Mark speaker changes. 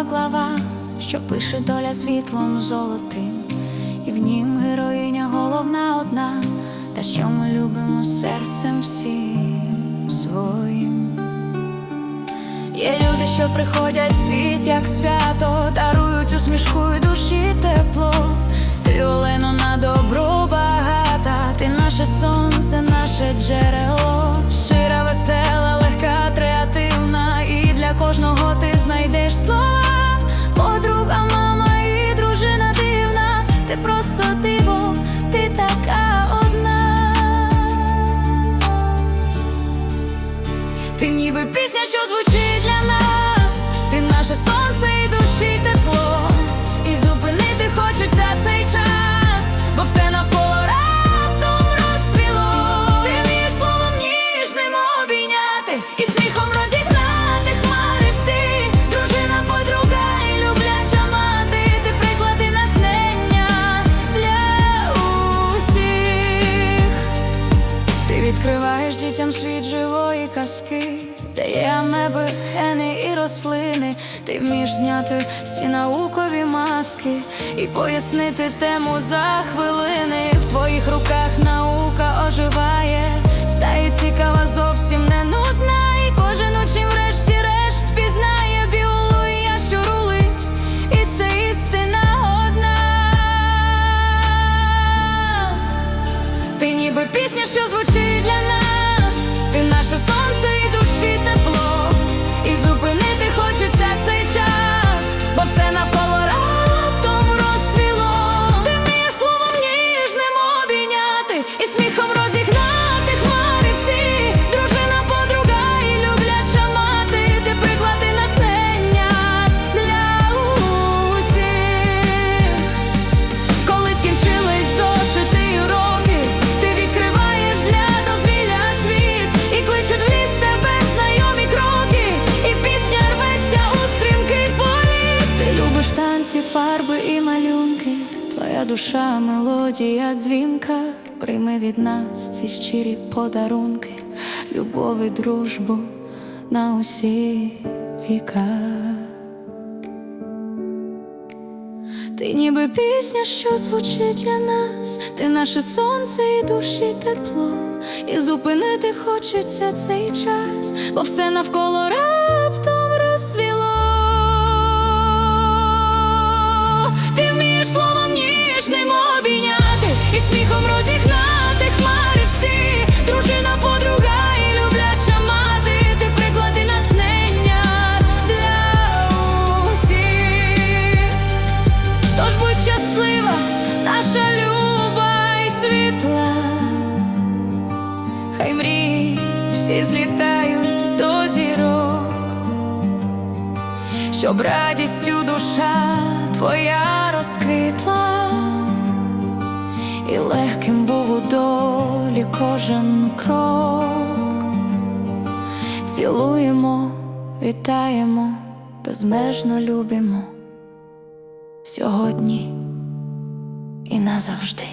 Speaker 1: балаклава, що пише доля світлом золотим, і в нім героїня головна одна, та що ми любимо серцем всім своїм. Є люди, що приходять світ, як свято, дарують усмішку і душі тепло. Ти Олено на добро багата, ти наше сонце, наше джерело, знайдеш слова. Подруга, мама і дружина дивна, ти просто диво, ти така одна. Ти ніби пісня, що звучить дітям світ живої казки, де є амеби, гени і рослини. Ти вмієш зняти всі наукові маски і пояснити тему за хвилини. В твоїх руках наука оживає, стає цікава, зовсім не нудна. І кожен учень врешті-решт пізнає біологія, що рулить, і це істина одна. Ти ніби пісня, що звучить душа, мелодія, дзвінка. Прийми від нас ці щирі подарунки, любов і дружбу на усі віка. Ти ніби пісня, що звучить для нас, ти наше сонце і душі тепло, і зупинити хочеться цей час, бо все навколо раптом хай мрії всі злітають до зірок, щоб радістю душа твоя розквітла, і легким був у долі кожен крок. Цілуємо, вітаємо, безмежно любимо сьогодні і назавжди.